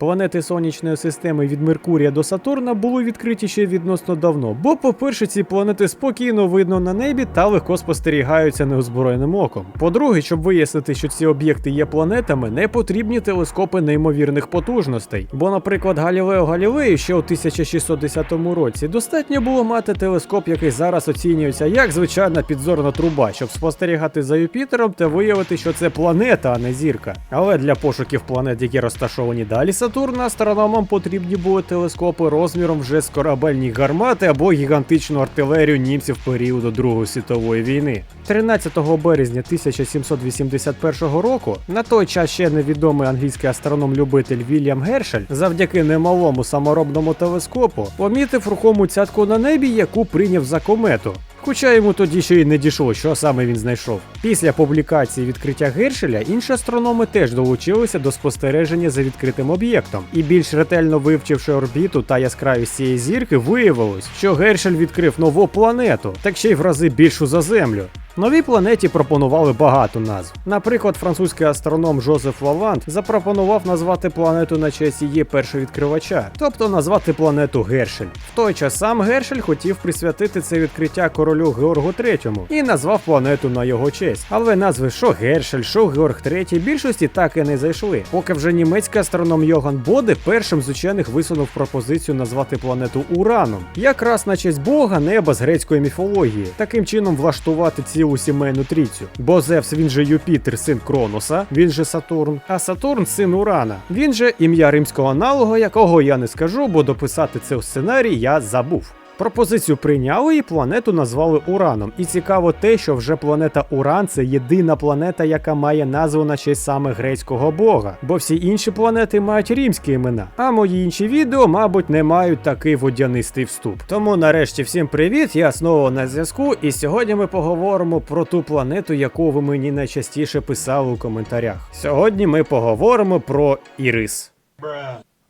Планети сонячної системи від Меркурія до Сатурна були відкриті ще відносно давно, бо, по-перше, ці планети спокійно видно на небі та легко спостерігаються неозброєним оком. По-друге, щоб вияснити, що ці об'єкти є планетами, не потрібні телескопи неймовірних потужностей. Бо, наприклад, Галілео Галілеї ще у 1610 році достатньо було мати телескоп, який зараз оцінюється як звичайна підзорна труба, щоб спостерігати за Юпітером та виявити, що це планета, а не зірка. Але для пошуків планет, які розташовані далі Сатурна, астрономам потрібні були телескопи розміром вже з корабельні гармати або гігантичну артилерію німців періоду Другої світової війни. 13 березня 1781 року на той час ще невідомий англійський астроном-любитель Вільям Гершель завдяки немалому саморобному телескопу помітив рухому цятку на небі, яку прийняв за комету. Хоча йому тоді ще й не дійшло, що саме він знайшов. Після публікації відкриття Гершеля інші астрономи теж долучилися до спостереження за відкритим об'єктом, і більш ретельно вивчивши орбіту та яскравість цієї зірки, виявилось, що Гершель відкрив нову планету, так ще й в рази більшу за Землю. Новій планеті пропонували багато назв. Наприклад, французький астроном Жозеф Лавант запропонував назвати планету на честь її першовідкривача, тобто назвати планету Гершель. В той час сам Гершель хотів присвятити це відкриття королю Георгу III і назвав планету на його честь. Але назви що Гершель, що Георг III більшості так і не зайшли. Поки вже німецький астроном Йоган Боде першим з учених висунув пропозицію назвати планету Ураном, якраз на честь Бога неба з грецької міфології. Таким чином влаштувати цілу сімейну трійцю. Бо Зевс він же Юпітер, син Кроноса, він же Сатурн, а Сатурн син Урана. Він же ім'я римського аналога, якого я не скажу, бо дописати це сценарій я забув. Пропозицію прийняли і планету назвали Ураном. І цікаво те, що вже планета Уран це єдина планета, яка має назву на честь саме грецького бога, бо всі інші планети мають римські імена. А мої інші відео, мабуть, не мають такий водянистий вступ. Тому нарешті всім привіт, я знову на зв'язку, і сьогодні ми поговоримо про ту планету, яку ви мені найчастіше писали у коментарях. Сьогодні ми поговоримо про Ірис.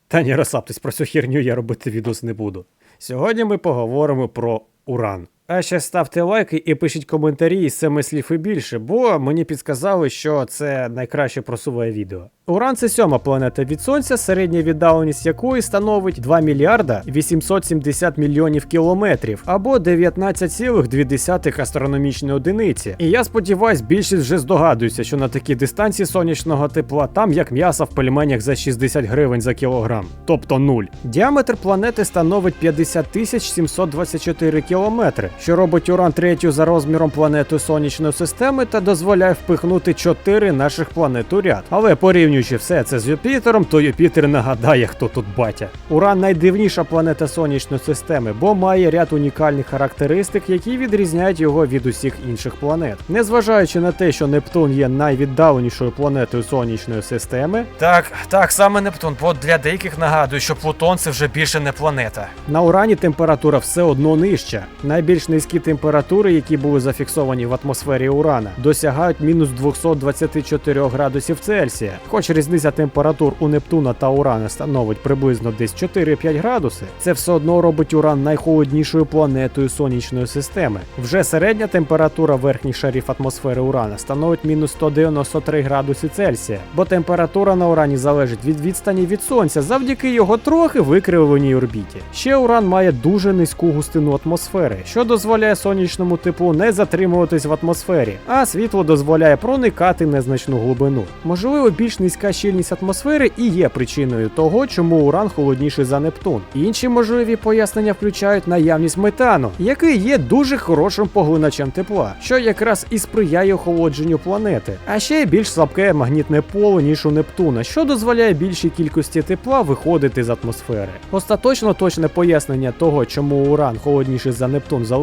Та ні, розслабтесь, про цю херню я робити відос не буду. Сьогодні ми поговоримо про Уран. А ще ставте лайки і пишіть коментарі із семи слів і більше, бо мені підказали, що це найкраще просуває відео. Уран це сьома планета від Сонця, середня віддаленість якої становить 2 мільярда 870 мільйонів кілометрів або 19,2 астрономічної одиниці. І я сподіваюсь, більшість вже здогадується, що на такій дистанції сонячного тепла там як м'ясо в пельменях за 60 гривень за кілограм, тобто нуль. Діаметр планети становить 50 тисяч 724 кілометри, що робить Уран третю за розміром планету сонячної системи та дозволяє впихнути 4 наших планет у ряд. Але порівнюючи все це з Юпітером, то Юпітер нагадає, хто тут батя. Уран найдивніша планета сонячної системи, бо має ряд унікальних характеристик, які відрізняють його від усіх інших планет. Незважаючи на те, що Нептун є найвіддаленішою планетою сонячної системи, Так, так, саме Нептун, бо для деяких нагадую, що Плутон це вже більше не планета. на Урані температура все одно нижча. Найбільш низькі температури, які були зафіксовані в атмосфері Урана, досягають мінус 224 градусів Цельсія. Хоч різниця температур у Нептуна та Урана становить приблизно десь 4-5 градуси, це все одно робить Уран найхолоднішою планетою сонячної системи. Вже середня температура верхніх шарів атмосфери Урана становить мінус 193 градуси Цельсія, бо температура на Урані залежить від відстані від сонця завдяки його трохи викривленій орбіті. Ще Уран має дуже низьку густину атмосфери, що дозволяє сонячному теплу не затримуватись в атмосфері, а світло дозволяє проникати на значну глибину. Можливо, більш низька щільність атмосфери і є причиною того, чому Уран холодніший за Нептун. Інші можливі пояснення включають наявність метану, який є дуже хорошим поглиначем тепла, що якраз і сприяє охолодженню планети. А ще більш слабке магнітне поле, ніж у Нептуна, що дозволяє більшій кількості тепла виходити з атмосфери. Остаточно точне пояснення того, чому Уран холодніший за Нептун, залишається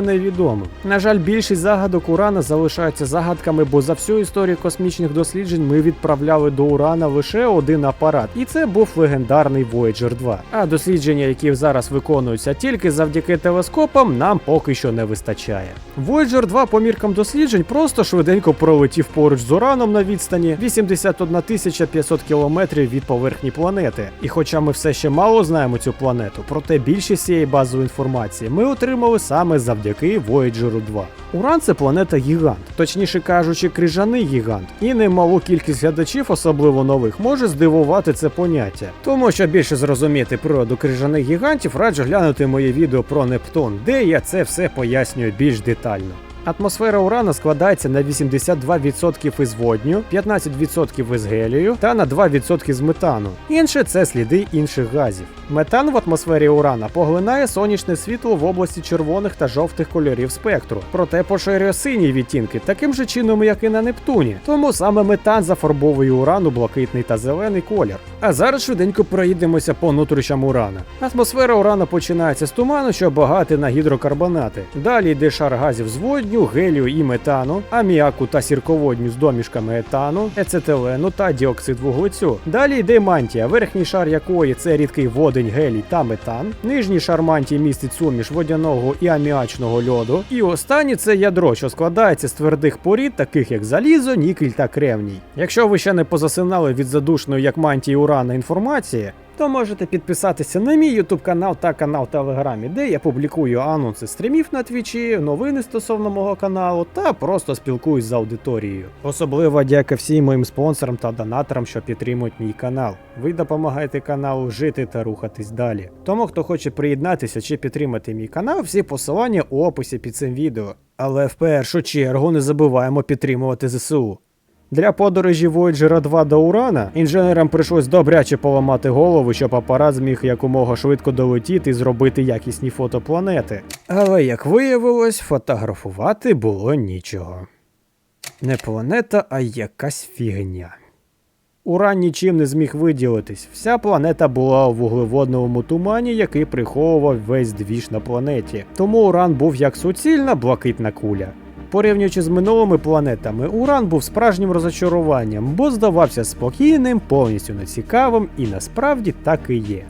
невідомим. На жаль, більшість загадок Урана залишаються загадками, бо за всю історію космічних досліджень ми відправляли до Урана лише один апарат, і це був легендарний Voyager 2. А дослідження, які зараз виконуються тільки завдяки телескопам, нам поки що не вистачає. Voyager 2 по міркам досліджень просто швиденько пролетів поруч з Ураном на відстані 81 500 кілометрів від поверхні планети. І хоча ми все ще мало знаємо цю планету, проте більшість цієї базової інформації ми отримали саме саме завдяки Voyager 2. Уран це планета гігант, точніше кажучи, крижаний гігант. І немалу кількість глядачів, особливо нових, може здивувати це поняття. Тому що більше зрозуміти природу крижаних гігантів, раджу глянути моє відео про Нептун, де я це все пояснюю більш детально. Атмосфера урана складається на 82% із водню, 15% із гелію та на 2% з метану. Інше це сліди інших газів. Метан в атмосфері урана поглинає сонячне світло в області червоних та жовтих кольорів спектру, проте поширює сині відтінки таким же чином, як і на Нептуні. Тому саме метан зафарбовує уран у блакитний та зелений колір. А зараз швиденько проїдемося по нутрищам урана. Атмосфера урана починається з туману, що багатий на гідрокарбонати. Далі йде шар газів з водню, гелію і метану, аміаку та сірководню з домішками етану, ецетилену та діоксид вуглецю. Далі йде мантія, верхній шар якої це рідкий водень, гелій та метан. Нижній шар мантії містить суміш водяного і аміачного льоду. І останній це ядро, що складається з твердих порід, таких як залізо, нікель та кремній. Якщо ви ще не позасинали від задушної як мантії урана інформації, то можете підписатися на мій YouTube канал та канал в Телеграмі, де я публікую анонси стрімів на твічі, новини стосовно мого каналу та просто спілкуюсь з аудиторією. Особливо дяка всім моїм спонсорам та донаторам, що підтримують мій канал. Ви допомагаєте каналу жити та рухатись далі. Тому, хто хоче приєднатися чи підтримати мій канал, всі посилання у описі під цим відео. Але в першу чергу не забуваємо підтримувати ЗСУ. Для подорожі Voyager 2 до Урана інженерам прийшлось добряче поламати голову, щоб апарат зміг якомога швидко долетіти і зробити якісні фото планети. Але як виявилось, фотографувати було нічого. Не планета, а якась фігня. Уран нічим не зміг виділитись. Вся планета була у вуглеводному тумані, який приховував весь двіж на планеті. Тому Уран був як суцільна блакитна куля. Порівнюючи з минулими планетами, Уран був справжнім розочаруванням, бо здавався спокійним, повністю нецікавим і насправді так і є.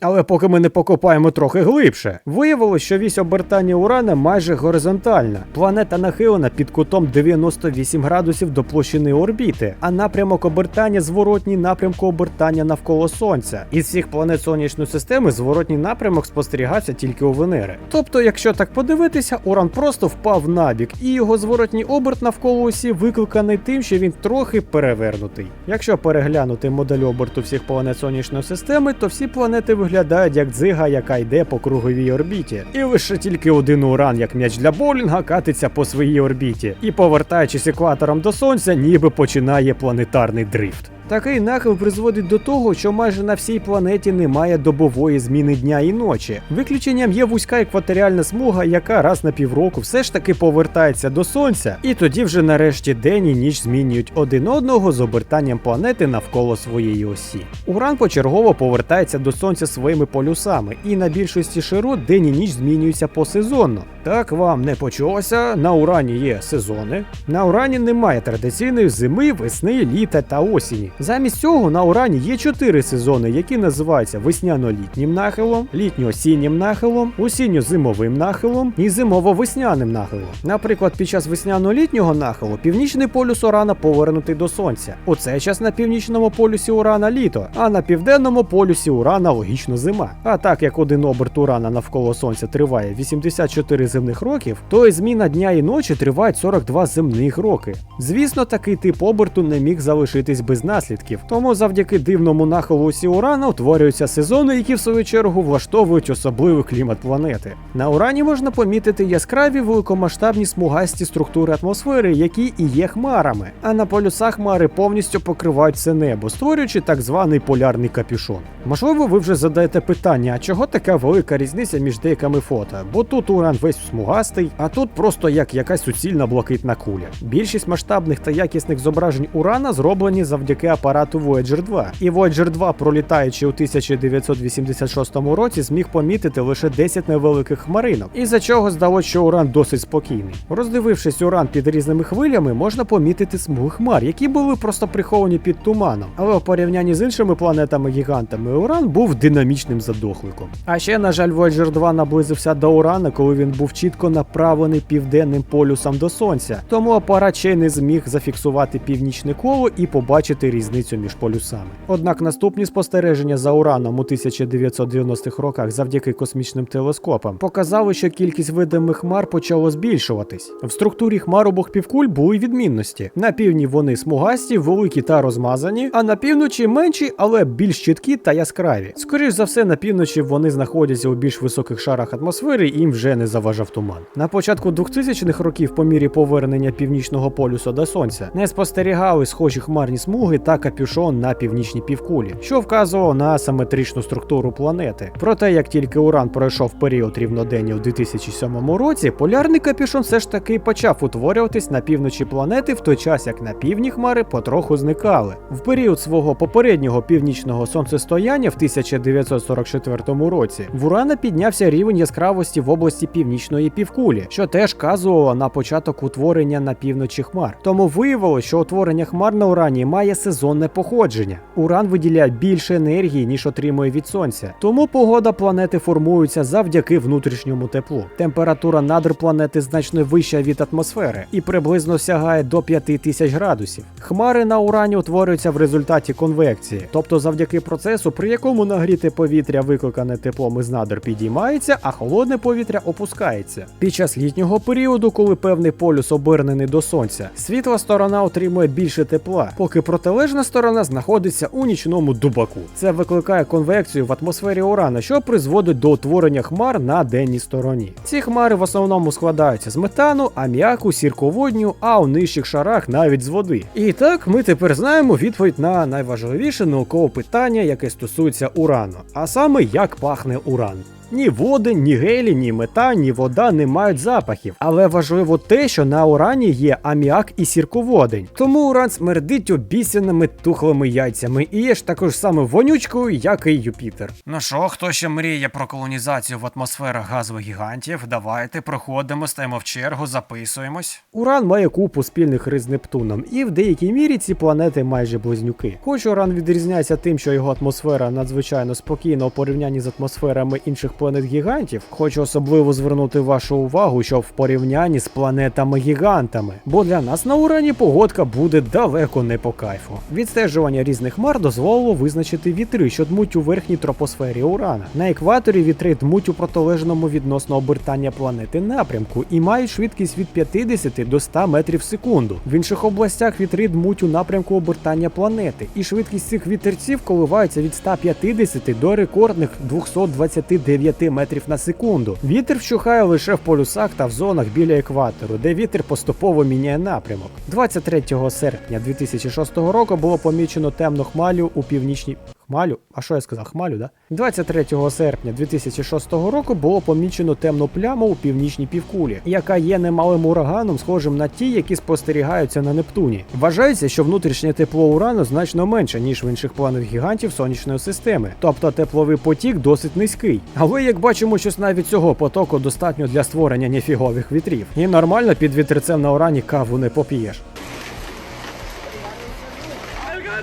Але поки ми не покопаємо трохи глибше, виявилось, що вісь обертання Урана майже горизонтальна. Планета нахилена під кутом 98 градусів до площини орбіти, а напрямок обертання зворотній напрямку обертання навколо Сонця. Із всіх планет сонячної системи зворотній напрямок спостерігався тільки у Венери. Тобто, якщо так подивитися, Уран просто впав набік, і його зворотній оберт навколо осі викликаний тим, що він трохи перевернутий. Якщо переглянути модель оберту всіх планет сонячної системи, то всі планети виглядають як дзига, яка йде по круговій орбіті. І лише тільки один уран, як м'яч для боулінга, катиться по своїй орбіті. І повертаючись екватором до сонця, ніби починає планетарний дрифт. Такий нахил призводить до того, що майже на всій планеті немає добової зміни дня і ночі. Виключенням є вузька екваторіальна смуга, яка раз на півроку все ж таки повертається до сонця, і тоді вже нарешті день і ніч змінюють один одного з обертанням планети навколо своєї осі. Уран почергово повертається до сонця своїми полюсами, і на більшості широт день і ніч змінюються посезонно. Так вам не почулося, на Урані є сезони. На Урані немає традиційної зими, весни, літа та осені. Замість цього на Урані є чотири сезони, які називаються весняно-літнім нахилом, літньо-осіннім нахилом, осінньо-зимовим нахилом і зимово-весняним нахилом. Наприклад, під час весняно-літнього нахилу північний полюс Урана повернутий до сонця. У цей час на північному полюсі Урана літо, а на південному полюсі Урана логічно зима. А так як один оберт Урана навколо сонця триває 84 земних років, то і зміна дня і ночі тривають 42 земних роки. Звісно, такий тип оберту не міг залишитись без наслідків, тому завдяки дивному нахилу осі Урана утворюються сезони, які в свою чергу влаштовують особливий клімат планети. На Урані можна помітити яскраві великомасштабні смугасті структури атмосфери, які і є хмарами, а на полюсах хмари повністю покривають все небо, створюючи так званий полярний капюшон. Можливо, ви вже задаєте питання, а чого така велика різниця між деякими фото? Бо тут уран весь смугастий, а тут просто як якась суцільна блакитна куля. Більшість масштабних та якісних зображень урана зроблені завдяки апарату Voyager 2. І Voyager 2, пролітаючи у 1986 році, зміг помітити лише 10 невеликих хмаринок, із-за чого здалося, що уран досить спокійний. Роздивившись уран під різними хвилями, можна помітити смуги хмар, які були просто приховані під туманом. Але в порівнянні з іншими планетами-гігантами, уран був динамічним задохликом. А ще, на жаль, Voyager 2 наблизився до урана, коли він був чітко направлений південним полюсом до сонця. Тому апарат ще й не зміг зафіксувати північне коло і побачити різницю різницю між полюсами. Однак наступні спостереження за ураном у 1990-х роках завдяки космічним телескопам показали, що кількість видимих хмар почало збільшуватись. В структурі хмар обох півкуль були відмінності. На півдні вони смугасті, великі та розмазані, а на півночі менші, але більш чіткі та яскраві. Скоріш за все, на півночі вони знаходяться у більш високих шарах атмосфери і їм вже не заважав туман. На початку 2000-х років, по мірі повернення північного полюса до сонця, не спостерігали схожі хмарні смуги та капюшон на північній півкулі, що вказувало на асиметричну структуру планети. Проте, як тільки Уран пройшов період рівнодення у 2007 році, полярний капюшон все ж таки почав утворюватись на півночі планети, в той час як на півдні хмари потроху зникали. В період свого попереднього північного сонцестояння в 1944 році в Урана піднявся рівень яскравості в області північної півкулі, що теж вказувало на початок утворення на півночі хмар. Тому виявилось, що утворення хмар на урані має сезонне походження. Уран виділяє більше енергії, ніж отримує від сонця. Тому погода планети формується завдяки внутрішньому теплу. Температура надр планети значно вища від атмосфери і приблизно сягає до 5000 градусів. Хмари на урані утворюються в результаті конвекції, тобто завдяки процесу, при якому нагріте повітря, викликане теплом із надр, підіймається, а холодне повітря опускається. Під час літнього періоду, коли певний полюс обернений до сонця, світла сторона отримує більше тепла, поки протилежна сторона знаходиться у нічному дубаку. Це викликає конвекцію в атмосфері урана, що призводить до утворення хмар на денній стороні. Ці хмари в основному складаються з метану, аміаку, сірководню, а у нижчих шарах навіть з води. І так ми тепер знаємо відповідь на найважливіше наукове питання, яке стосується урану, а саме як пахне уран. Ні води, ні гелі, ні метан, ні вода не мають запахів. Але важливо те, що на урані є аміак і сірководень. Тому уран смердить обіцяними тухлими яйцями і є ж також саме вонючкою, як і Юпітер. Ну що, хто ще мріє про колонізацію в атмосферах газових гігантів? Давайте проходимо, стаємо в чергу, записуємось. Уран має купу спільних рис з Нептуном, і в деякій мірі ці планети майже близнюки. Хоч уран відрізняється тим, що його атмосфера надзвичайно спокійна у порівнянні з атмосферами інших планет гігантів, хочу особливо звернути вашу увагу, що в порівнянні з планетами гігантами, бо для нас на урані погодка буде далеко не по кайфу. Відстежування різних хмар дозволило визначити вітри, що дмуть у верхній тропосфері урана. На екваторі вітри дмуть у протилежному відносно обертання планети напрямку і мають швидкість від 50 до 100 метрів в секунду. В інших областях вітри дмуть у напрямку обертання планети, і швидкість цих вітерців коливається від 150 до рекордних 229 метрів на секунду. Вітер вщухає лише в полюсах та в зонах біля екватору, де вітер поступово міняє напрямок. 23 серпня 2006 року було помічено темну хмалю у північній. Хмалю? А що я сказав? Хмалю, да? 23 серпня 2006 року було помічено темну пляму у північній півкулі, яка є немалим ураганом, схожим на ті, які спостерігаються на Нептуні. Вважається, що внутрішнє тепло урану значно менше, ніж в інших планет гігантів сонячної системи, тобто тепловий потік досить низький. Але як бачимо, щось навіть цього потоку достатньо для створення нефігових вітрів. І нормально під вітерцем на урані каву не поп'єш.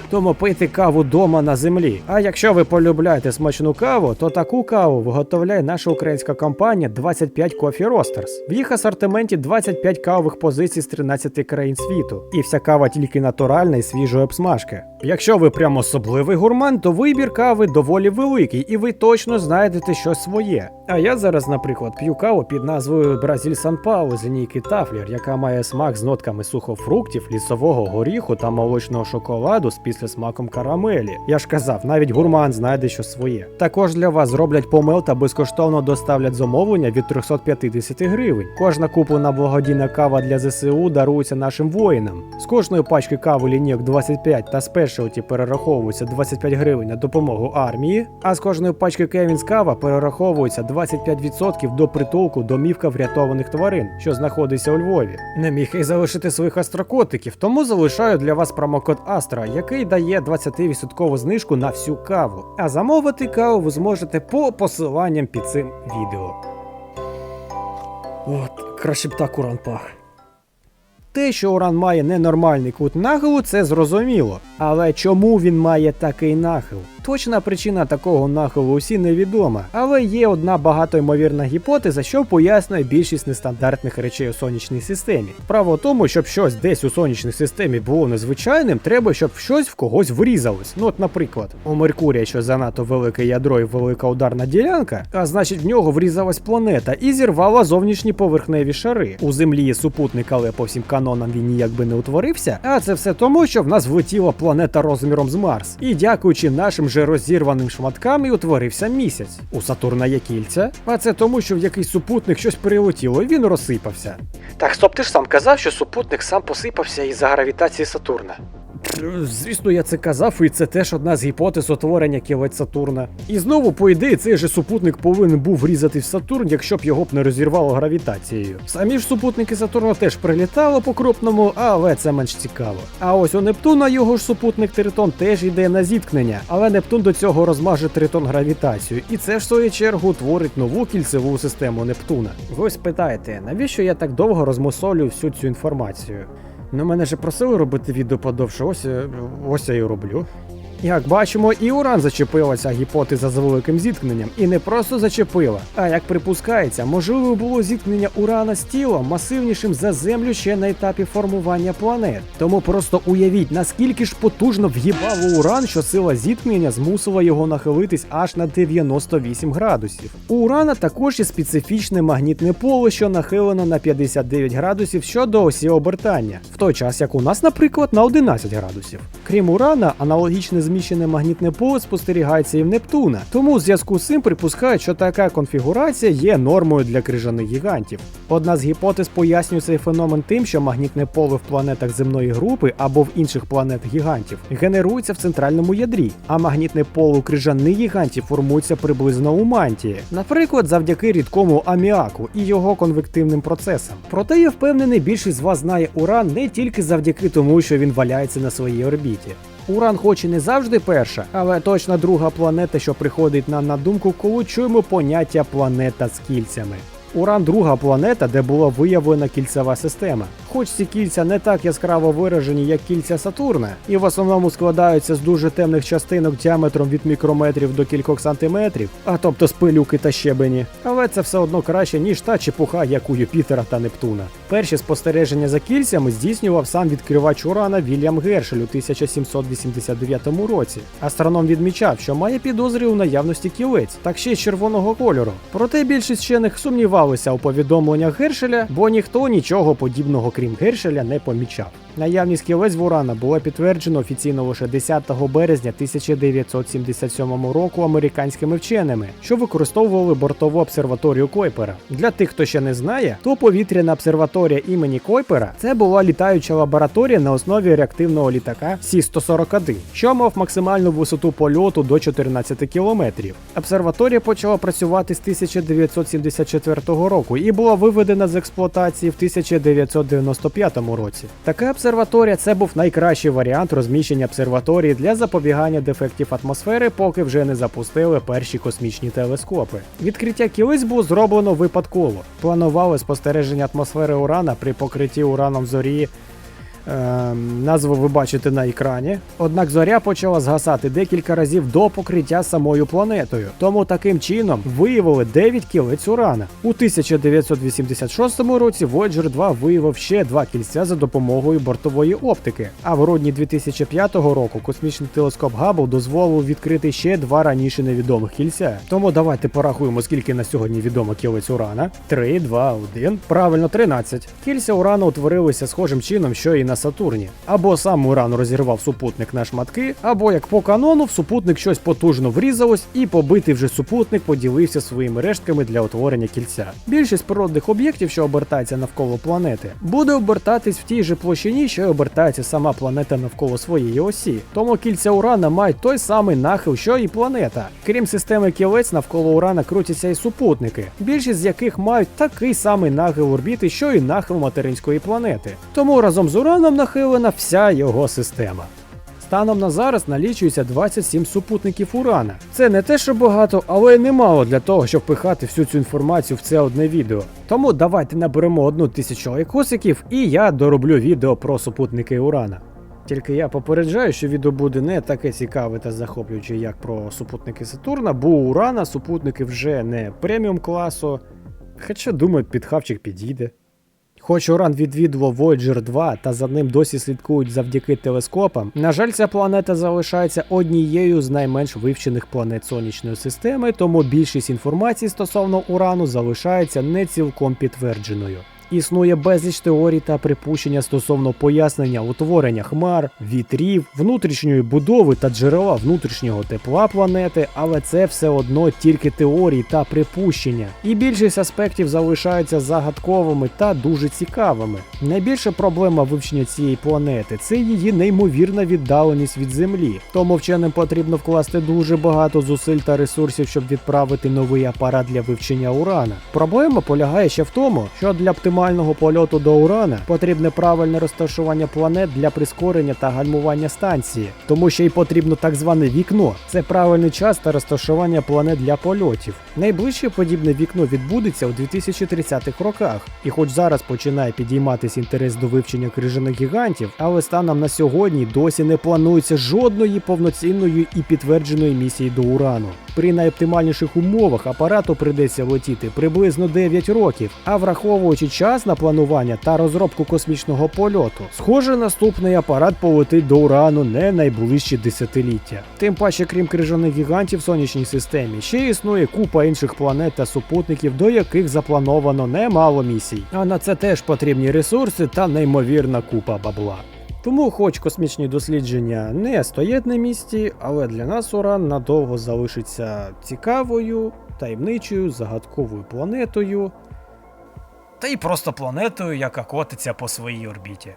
Тому пийте каву дома на землі. А якщо ви полюбляєте смачну каву, то таку каву виготовляє наша українська компанія 25 Coffee Roasters. В їх асортименті 25 кавових позицій з 13 країн світу. І вся кава тільки натуральна і свіжої обсмажки. Якщо ви прям особливий гурман, то вибір кави доволі великий, і ви точно знайдете щось своє. А я зараз, наприклад, п'ю каву під назвою Бразиль Сан Пауло з лінійки Тафлер, яка має смак з нотками сухофруктів, лісового горіху та молочного шоколаду з післясмаком карамелі. Я ж казав, навіть гурман знайде щось своє. Також для вас зроблять помил та безкоштовно доставлять замовлення від 350 гривень. Кожна куплена благодійна кава для ЗСУ дарується нашим воїнам. З кожної пачки кави лінійок 25 та спешалті перераховується 25 гривень на допомогу армії, а з кожної пачки Кевінс кава перераховується 25% до притулку домівка врятованих тварин, що знаходиться у Львові. Не міг і залишити своїх астрокотиків, тому залишаю для вас промокод Астра, який дає 20% знижку на всю каву. А замовити каву ви зможете по посиланням під цим відео. От, краще б так уран пах. Те, що уран має ненормальний кут нахилу, це зрозуміло. Але чому він має такий нахил? Точна причина такого нахилу усі невідома, але є одна багатоймовірна гіпотеза, що пояснює більшість нестандартних речей у сонячній системі. Справа в тому, щоб щось десь у сонячній системі було незвичайним, треба, щоб щось в когось врізалось. Ну, от, наприклад, у Меркурія, що занадто велике ядро і велика ударна ділянка, а значить в нього врізалась планета і зірвала зовнішні поверхневі шари. У землі є супутник, але по всім канонам він ніяк би не утворився. А це все тому, що в нас влетіла планета розміром з Марс. І дякуючи нашим же розірваним шматкам і утворився місяць. У Сатурна є кільця, а це тому, що в якийсь супутник щось прилетіло, і він розсипався. Так, стоп, ти ж сам казав, що супутник сам посипався із-за гравітації Сатурна. Звісно, я це казав, і це теж одна з гіпотез утворення кілець Сатурна. І знову, по ідеї, цей же супутник повинен був врізати в Сатурн, якщо б його б не розірвало гравітацією. Самі ж супутники Сатурна теж прилітали по крупному, але це менш цікаво. А ось у Нептуна його ж супутник Тритон теж йде на зіткнення, але Нептун до цього розмаже Тритон гравітацію, і це в свою чергу творить нову кільцеву систему Нептуна. Ви спитаєте, навіщо я так довго розмусолюю всю цю інформацію? Ну, мене же просили робити відео подовше, ось, е, ось я і роблю. Як бачимо, і Уран зачепилася гіпотеза з великим зіткненням, і не просто зачепила, а як припускається, можливо було зіткнення Урана з тілом масивнішим за Землю ще на етапі формування планет. Тому просто уявіть, наскільки ж потужно в'їбав Уран, що сила зіткнення змусила його нахилитись аж на 98 градусів. У Урана також є специфічне магнітне поле, що нахилено на 59 градусів щодо осі обертання, в той час як у нас, наприклад, на 11 градусів. Крім Урана, аналогічне зміщене магнітне поле спостерігається і в Нептуна. Тому у зв'язку з цим припускають, що така конфігурація є нормою для крижаних гігантів. Одна з гіпотез пояснює цей феномен тим, що магнітне поле в планетах земної групи або в інших планет гігантів генерується в центральному ядрі, а магнітне поле у крижаних гігантів формується приблизно у мантії, наприклад, завдяки рідкому аміаку і його конвективним процесам. Проте я впевнений, більшість з вас знає Уран не тільки завдяки тому, що він валяється на своїй орбіті. Уран, хоч і не завжди перша, але точно друга планета, що приходить нам на думку, коли чуємо поняття планета з кільцями. Уран друга планета, де була виявлена кільцева система. Хоч ці кільця не так яскраво виражені, як кільця Сатурна, і в основному складаються з дуже темних частинок діаметром від мікрометрів до кількох сантиметрів, а тобто з пилюки та щебені. Але це все одно краще, ніж та чепуха, як у Юпітера та Нептуна. Перші спостереження за кільцями здійснював сам відкривач Урана Вільям Гершель у 1789 році. Астроном відмічав, що має підозри у наявності кілець, так ще й червоного кольору. Проте більшість вчених сумнівалися у повідомленнях Гершеля, бо ніхто нічого подібного крім Гершеля не помічав. Наявність кілець в Урана було підтверджено офіційно лише 10 березня 1977 року американськими вченими, що використовували бортову обсерваторію Койпера. Для тих, хто ще не знає, то повітряна обсерваторія імені Койпера це була літаюча лабораторія на основі реактивного літака Сі-141, що мав максимальну висоту польоту до 14 кілометрів. Обсерваторія почала працювати з 1974 року і була виведена з експлуатації в 1995 році. Така обсерваторія це був найкращий варіант розміщення обсерваторії для запобігання дефектів атмосфери, поки вже не запустили перші космічні телескопи. Відкриття кілиць було зроблено випадково. Планували спостереження атмосфери Урана при покритті ураном зорі. Ем, назву ви бачите на екрані. Однак зоря почала згасати декілька разів до покриття самою планетою. Тому таким чином виявили 9 кілець урана. У 1986 році Voyager 2 виявив ще два кільця за допомогою бортової оптики. А в грудні 2005 року космічний телескоп Габл дозволив відкрити ще два раніше невідомих кільця. Тому давайте порахуємо, скільки на сьогодні відомо кілець урана. 3, 2, 1. Правильно, 13. Кільця урану утворилися схожим чином, що і на Сатурні. Або сам уран розірвав супутник на шматки, або як по канону в супутник щось потужно врізалось, і побитий вже супутник поділився своїми рештками для утворення кільця. Більшість природних об'єктів, що обертаються навколо планети, буде обертатись в тій же площині, що й обертається сама планета навколо своєї осі. Тому кільця урана мають той самий нахил, що і планета. Крім системи кілець, навколо урана крутяться і супутники, більшість з яких мають такий самий нахил орбіти, що і нахил материнської планети. Тому разом з ураном нахилена вся його система. Станом на зараз налічується 27 супутників Урана. Це не те, що багато, але й немало для того, щоб пихати всю цю інформацію в це одне відео. Тому давайте наберемо одну тисячу лайкосиків, і я дороблю відео про супутники Урана. Тільки я попереджаю, що відео буде не таке цікаве та захоплююче, як про супутники Сатурна, бо у Урана супутники вже не преміум класу. Хоча, думаю, під хавчик підійде. Хоч Уран відвідував Voyager 2 та за ним досі слідкують завдяки телескопам, на жаль, ця планета залишається однією з найменш вивчених планет сонячної системи, тому більшість інформації стосовно Урану залишається не цілком підтвердженою. Існує безліч теорій та припущення стосовно пояснення утворення хмар, вітрів, внутрішньої будови та джерела внутрішнього тепла планети, але це все одно тільки теорії та припущення. І більшість аспектів залишаються загадковими та дуже цікавими. Найбільша проблема вивчення цієї планети це її неймовірна віддаленість від Землі. Тому вченим потрібно вкласти дуже багато зусиль та ресурсів, щоб відправити новий апарат для вивчення урана. Проблема полягає ще в тому, що для оптимального польоту до урана потрібне правильне розташування планет для прискорення та гальмування станції, тому що й потрібно так зване вікно. Це правильний час та розташування планет для польотів. Найближче подібне вікно відбудеться у 2030-х роках, і хоч зараз починає підійматись інтерес до вивчення крижаних гігантів, але станом на сьогодні досі не планується жодної повноцінної і підтвердженої місії до урану. При найоптимальніших умовах апарату прийдеться летіти приблизно 9 років, а враховуючи час на планування та розробку космічного польоту, схоже, наступний апарат полетить до урану не найближчі десятиліття. Тим паче, крім крижаних гігантів в сонячній системі, ще існує купа інших планет та супутників, до яких заплановано немало місій. А на це теж потрібні ресурси та неймовірна купа бабла. Тому, хоч космічні дослідження не стоять на місці, але для нас Уран надовго залишиться цікавою, таємничою, загадковою планетою. Та й просто планетою, яка котиться по своїй орбіті.